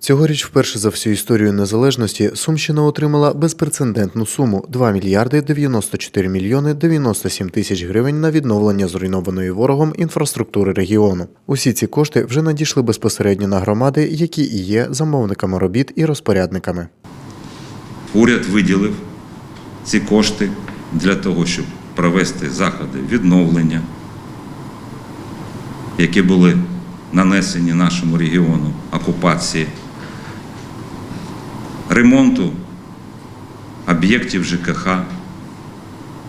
Цьогоріч вперше за всю історію незалежності Сумщина отримала безпрецедентну суму 2 мільярди 94 мільйони 97 тисяч гривень на відновлення зруйнованої ворогом інфраструктури регіону. Усі ці кошти вже надійшли безпосередньо на громади, які і є замовниками робіт і розпорядниками. Уряд виділив ці кошти для того, щоб провести заходи відновлення, які були нанесені нашому регіону окупації, ремонту об'єктів ЖКХ,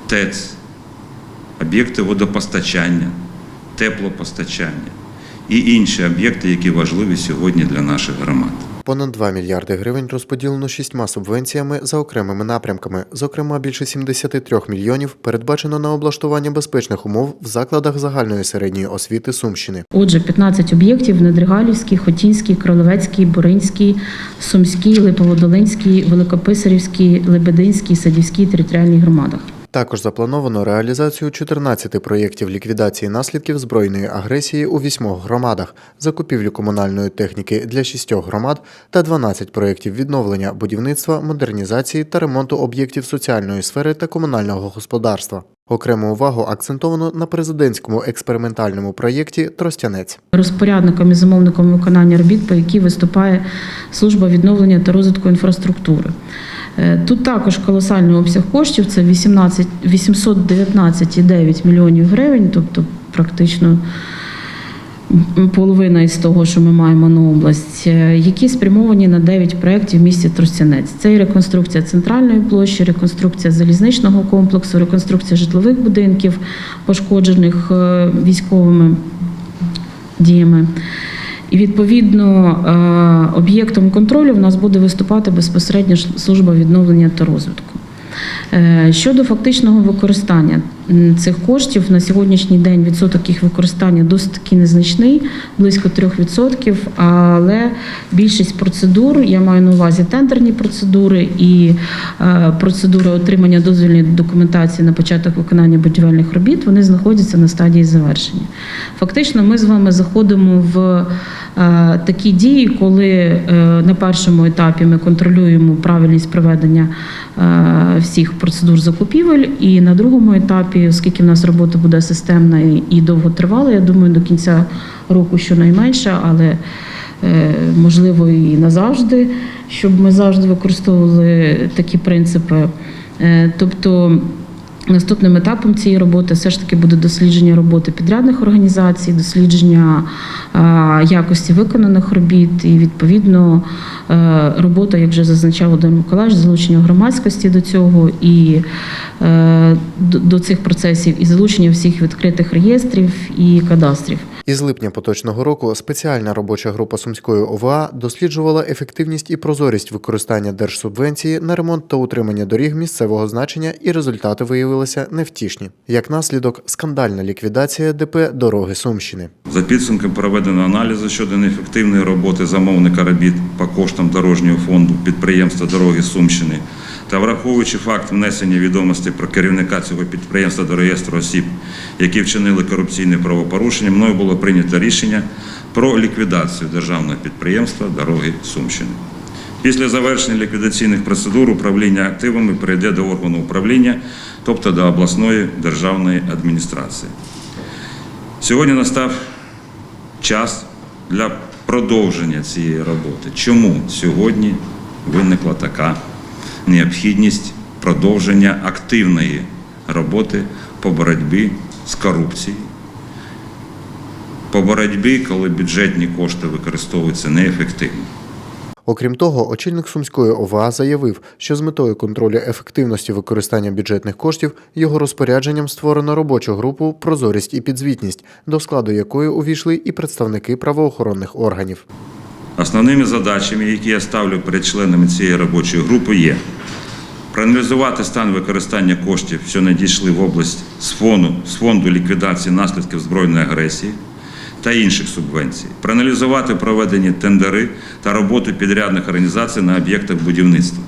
ТЕЦ, об'єкти водопостачання, теплопостачання і інші об'єкти, які важливі сьогодні для наших громад. Понад 2 мільярди гривень розподілено шістьма субвенціями за окремими напрямками. Зокрема, більше 73 мільйонів передбачено на облаштування безпечних умов в закладах загальної середньої освіти Сумщини. Отже, 15 об'єктів в Недригалівській, Хотінській, Кролевецькій, Буринській, Сумській, Липоводолинській, Великописарівській, Лебединській, Садівській територіальній громадах. Також заплановано реалізацію 14 проєктів ліквідації наслідків збройної агресії у вісьмох громадах, закупівлю комунальної техніки для шістьох громад та 12 проєктів відновлення будівництва, модернізації та ремонту об'єктів соціальної сфери та комунального господарства. Окрему увагу акцентовано на президентському експериментальному проєкті Тростянець. Розпорядником і замовником виконання робіт, по якій виступає служба відновлення та розвитку інфраструктури. Е, Тут також колосальний обсяг коштів це 18 819,9 мільйонів гривень, тобто практично половина із того, що ми маємо на область, е, які спрямовані на 9 проєктів в місті Тростянець. Це і реконструкція центральної площі, реконструкція залізничного комплексу, реконструкція житлових будинків, пошкоджених е, військовими діями. І відповідно е, об'єктом контролю в нас буде виступати безпосередньо служба відновлення та розвитку. Е, Щодо фактичного використання цих коштів на сьогоднішній день відсоток їх використання досить таки незначний, близько 3%, але більшість процедур, я маю на увазі тендерні процедури і е, процедури отримання дозвільної документації на початок виконання будівельних робіт, вони знаходяться на стадії завершення. Фактично, ми з вами заходимо в такі дії, коли е, на першому етапі ми контролюємо правильність проведення е, всіх процедур закупівель, і на другому етапі, оскільки в нас робота буде системна і- довготривала, я думаю, до кінця року щонайменше, але е, можливо і назавжди, щоб ми завжди використовували такі принципи. Е, Тобто Наступним етапом цієї роботи все ж таки буде дослідження роботи підрядних організацій, дослідження е, якості виконаних робіт і відповідно е, робота, як вже зазначав Володимир Миколаївич, залучення громадськості до цього і е, до- до цих процесів, і залучення всіх відкритих реєстрів і кадастрів. Із липня поточного року спеціальна робоча група Сумської ОВА досліджувала ефективність і прозорість використання держсубвенції на ремонт та утримання доріг місцевого значення, і результати виявилися невтішні. Як наслідок, скандальна ліквідація ДП Дороги Сумщини. За підсумком проведено аналізу щодо неефективної роботи замовника робіт по коштам дорожнього фонду підприємства Дороги Сумщини та враховуючи факт внесення відомостей про керівника цього підприємства до реєстру осіб, які вчинили корупційне правопорушення, мною було прийнято рішення про ліквідацію державного підприємства Дороги Сумщини. Після завершення ліквідаційних процедур управління активами перейде до органу управління, тобто до обласної державної адміністрації. Сьогодні настав час для продовження цієї роботи. Чому сьогодні виникла така необхідність продовження активної роботи по боротьбі з корупцією? По боротьбі, коли бюджетні кошти використовуються неефективно. Окрім того, очільник Сумської ОВА заявив, що з метою контролю ефективності використання бюджетних коштів його розпорядженням створено робочу групу Прозорість і підзвітність, до складу якої увійшли і представники правоохоронних органів. Основними задачами, які я ставлю перед членами цієї робочої групи, є проаналізувати стан використання коштів, що надійшли в область з фонду, з фонду ліквідації наслідків збройної агресії та інших субвенцій, проаналізувати проведені тендери та роботу підрядних організацій на об'єктах будівництва.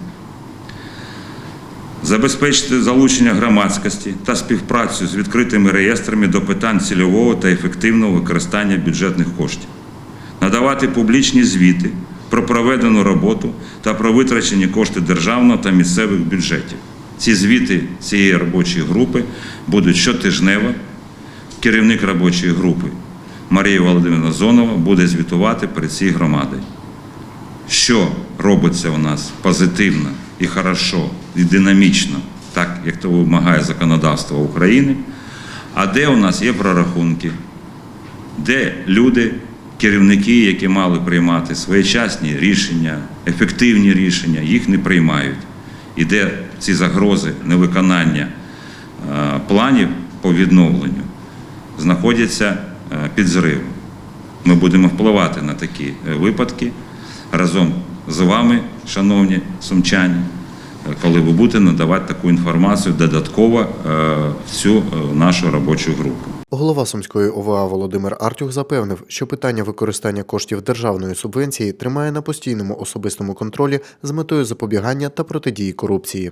Забезпечити залучення громадськості та співпрацю з відкритими реєстрами до питань цільового та ефективного використання бюджетних коштів надавати публічні звіти про проведену роботу та про витрачені кошти державного та місцевих бюджетів. Ці звіти цієї робочої групи будуть щотижнево. Керівник робочої групи Марія Володимирівна Зонова буде звітувати перед цією громадою. Що робиться у нас позитивно і хорошо, і динамічно, так як то вимагає законодавство України, а де у нас є прорахунки, де люди, керівники, які мали приймати своєчасні рішення, ефективні рішення, їх не приймають. І де ці загрози невиконання е, планів по відновленню знаходяться е, під зривом. Ми будемо впливати на такі е, випадки разом з вами, шановні сумчані, коли ви будете надавати таку інформацію додатково в цю е, нашу робочу групу. Голова Сумської ОВА Володимир Артюх запевнив, що питання використання коштів державної субвенції тримає на постійному особистому контролі з метою запобігання та протидії корупції.